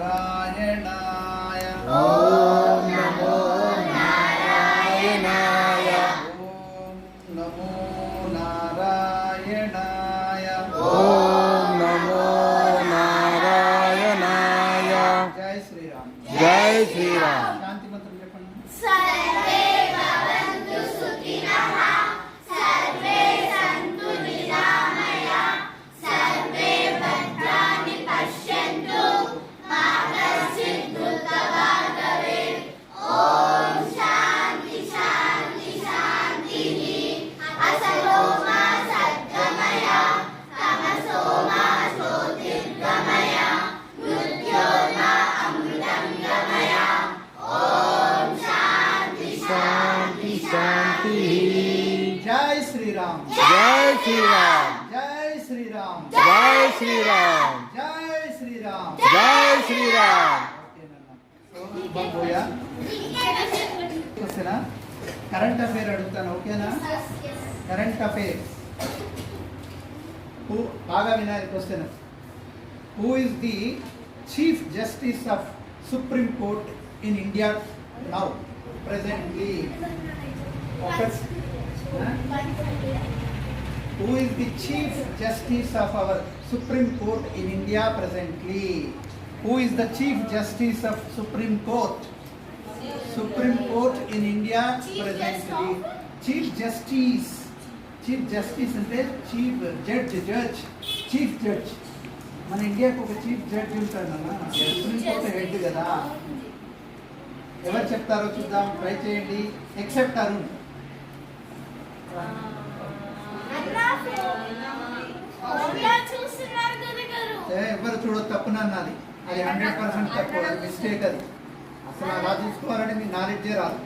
నారాయణాయ. ఓం నమో నారాయణాయ. ఓం నమో నారాయణాయ. ఓం నమో నారాయణాయ. జై శ్రీరామ్. జై శ్రీరామ్. శాంతి మంత్రం చెప్పండి జై శ్రీరామ్ జై శ్రీరామ్ జై శ్రీరామ్ జై శ్రీరామ్ జై శ్రీరామ్ జై శ్రీరామ్ ఓకేనన్నా. సో, బాబోయా క్వశ్చనా కరెంట్ అఫేర్ అడుగుతాను ఓకేనా కరెంట్ అఫేర్ హూ బాగా వినాలి question who is the chief justice of supreme court in India now presently who is the chief justice of our supreme court in India presently who is the chief justice of supreme court supreme court in India presently chief justice chief justice అంటే chief judge judge chief judge మన ఇండియాకు ఒక chief judge ఉంటాడు అన్న supreme court head కదా ఎవరు చెప్తారో చూద్దాం ట్రై చేయండి ఎక్సెప్ట్ అరుణ్ చూస్తున్నారు గురుగారు ఏ, ఎవరు చూడొచ్చు తప్పున అన్నది అది హండ్రెడ్ పర్సెంట్ తప్పు అది మిస్టేక్ అది. అసలు అలా చూసుకోవాలంటే మీ నాలెడ్జే రాదు.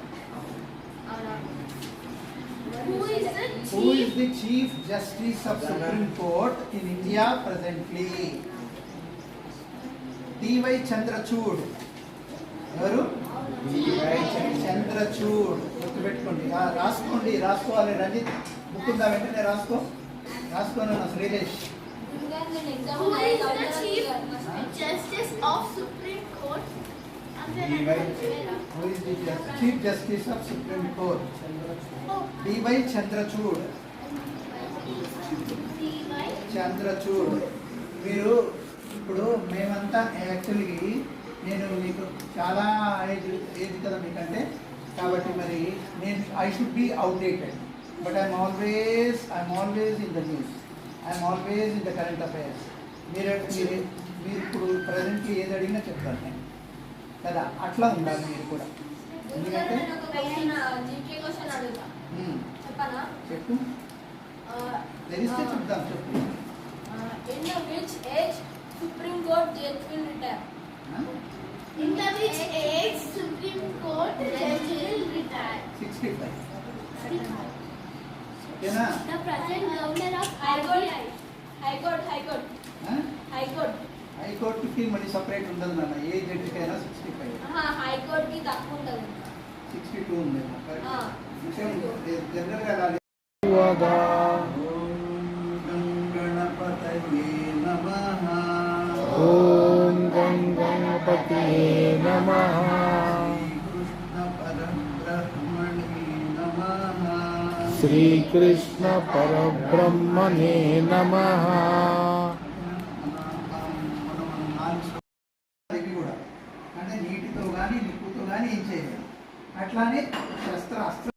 Who is the who chief? Is the chief justice of supreme court in India presently DY Chandrachud ఎవరు? చంద్రచూడ్ గుర్తుపెట్టుకోండి. ఆ, రాసుకోండి రాసుకోవాలి రంజిత్ బుక్ ఉందా వెంటనే రాసుకో. రాసుకోను? నా Sreelesh. Who is the chief justice of Supreme Court? Who is the chief justice of supreme court DY Chandrachud Chandrachud మీరు ఇప్పుడు మేమంతా యాక్చువల్లీ నేను మీకు చాలా ఏజ్ ఏజ్ కదా మీకంటే. కాబట్టి మరి నేను I should be outdated but I'm always I'm always in the news I'm always in the current affairs మీరు మీరు మీరు ఇప్పుడు ప్రజెంట్లీ ఏది అడిగినా చెప్తాను నేను. కదా? అట్లా ఉండాలి మీరు కూడా. ఎందుకంటే చెప్పు. తెలిస్తే చెప్తాం చెప్పు Supreme Court judge will retire? retire? Sixty five ఓకేనా The present governor of High Court. High Court. High Court. ఆ? High Court. హైకోర్టుకి మళ్ళీ సపరేట్ ఉండదు నాన్న ఏ జడ్జికైనా సిక్స్టీ ఫైవ్ ఆహా, High Court కి తక్కువ ఉంటుంది సిక్స్టీ టూ ఉంది ఆ. జనరల్గా రాలేదు వదా ఓం గణపతయే నమః ఓం గం గణపతే నమః శ్రీకృష్ణ పరబ్రహ్మణే నమః శ్రీకృష్ణ పరబ్రహ్మణే నమః ఇది కూడా అంటే నీటితో కానీ నిప్పుతో కానీ ఏం చేయలేదు అట్లానే శస్త్ర అస్త్ర